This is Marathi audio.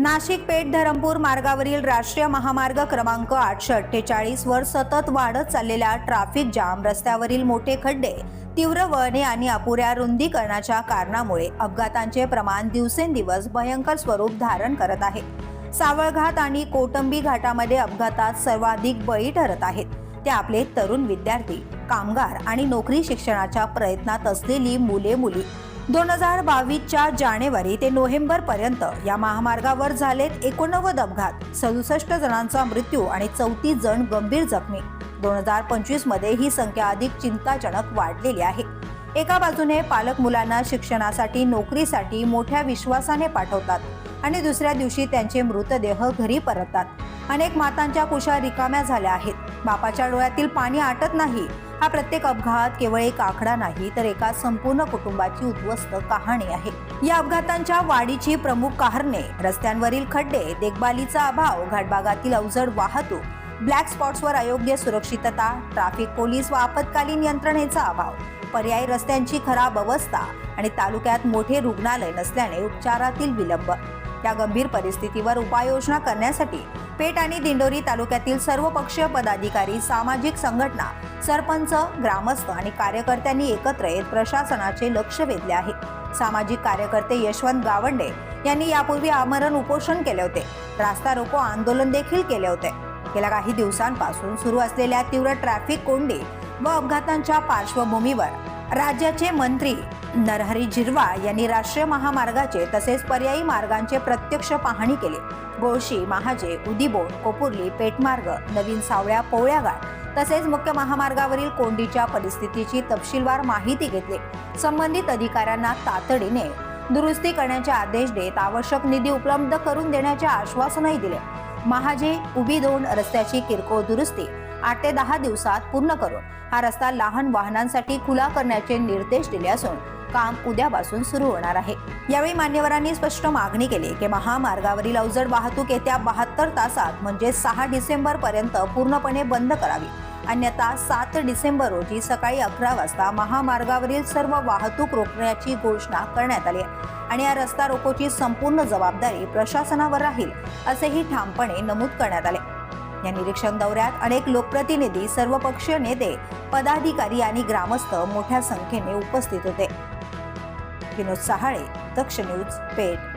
नाशिक पेठ धरमपूर मार्गावरील राष्ट्रीय महामार्ग क्रमांक आठशे अठ्ठेचाळीस वर सतत वाढत चाललेल्या ट्रॅफिक जाम रस्त्यावरील मोठे खड्डे तीव्र वळणे आणि अपुऱ्या रुंदीकरणाच्या कारणामुळे अपघातांचे प्रमाण दिवसेंदिवस भयंकर स्वरूप धारण करत आहे. सावळघाट आणि कोटंबी घाटामध्ये अपघातात सर्वाधिक बळी ठरत आहेत. ते आपले तरुण विद्यार्थी कामगार आणि नोकरी शिक्षणाच्या प्रयत्नात असलेली मुले मुली दोन हजार बावीसच्या जानेवारी ते नोव्हेंबर पर्यंत या महामार्गावर झालेत एकोणनव्वद अपघात सदुसष्ट जणांचा मृत्यू आणि चौतीस जण गंभीर जखमी. दोन हजार पंचवीसमध्ये ही संख्या अधिक चिंताजनक वाढलेली आहे. एका बाजूने पालक मुलांना शिक्षणासाठी नोकरीसाठी मोठ्या विश्वासाने पाठवतात आणि दुसऱ्या दिवशी त्यांचे मृतदेह घरी परततात. अनेक मातांच्या कुशा रिकाम्या झाल्या आहेत. बापाच्या डोळ्यातील पाणी आटत नाही. हा प्रत्येक अपघात केवळ एक आकडा नाही तर एका संपूर्ण कुटुंबाची उद्ध्वस्त कहाणी आहे. या अपघातांच्या वाढीची प्रमुख कारणे रस्त्यांवरील खड्डे देखभालीचा अभाव घाटभागातील अवजड वाहतूक ब्लॅक स्पॉट्सवर अयोग्य सुरक्षितता ट्रॅफिक पोलीस व आपत्कालीन यंत्रणेचा अभाव पर्यायी रस्त्यांची खराब अवस्था आणि तालुक्यात मोठे रुग्णालय नसल्याने उपचारातील विलंब. या गंभीर परिस्थितीवर उपाययोजना करण्यासाठी पेठ आणि दिंडोरी तालुक्यातील सर्व पक्षीय पदाधिकारी सामाजिक संघटना सरपंच ग्रामस्थ आणि कार्यकर्त्यांनी एकत्र येत प्रशासनाचे लक्ष वेधले आहे. सामाजिक कार्यकर्ते यशवंत गावंडे यांनी यापूर्वी आमरण उपोषण केले होते. रास्ता रोको आंदोलन देखील केले होते. गेल्या काही दिवसांपासून सुरू असलेल्या तीव्र ट्रॅफिक कोंडी व अपघातांच्या पार्श्वभूमीवर राज्याचे मंत्री नरहरी झिरवा यांनी राष्ट्रीय महामार्गाचे तसेच पर्यायी मार्गांचे प्रत्यक्ष पाहणी केली. गोळशी महाजे उदिबोट कोपुर्ली पेटमार्ग नवीन सावळ्या पोवळ्यागाळ तसेच मुख्य महामार्गावरील कोंडीच्या परिस्थितीची तपशीलवार माहिती घेतली. संबंधित अधिकाऱ्यांना तातडीने दुरुस्ती करण्याचे आदेश देत आवश्यक निधी उपलब्ध करून देण्याचे आश्वासनही दिले. महाजे उभी दोन रस्त्याची किरकोळ दुरुस्ती आठ ते दहा दिवसात पूर्ण करून हा रस्ता लहान वाहनांसाठी खुला करण्याचे निर्देश दिले असून काम उद्यापासून सुरू होणार आहे. यावेळी मान्यवरांनी स्पष्ट मागणी केली की महामार्गावरील अवजड वाहतूक येत्या बहात्तर तासात म्हणजे सहा डिसेंबर पर्यंत पूर्णपणे बंद करावी. अन्यथा सात डिसेंबर रोजी सकाळी अकरा वाजता महामार्गावरील सर्व वाहतूक रोखण्याची घोषणा करण्यात आली आहे. आणि या रस्ता रोकोची संपूर्ण जबाबदारी प्रशासनावर राहील असेही ठामपणे नमूद करण्यात आले. या निरीक्षण दौऱ्यात अनेक लोकप्रतिनिधी सर्वपक्षीय नेते पदाधिकारी आणि ग्रामस्थ मोठ्या संख्येने उपस्थित होते. विनोद सहाळे दक्ष न्यूज पेठ.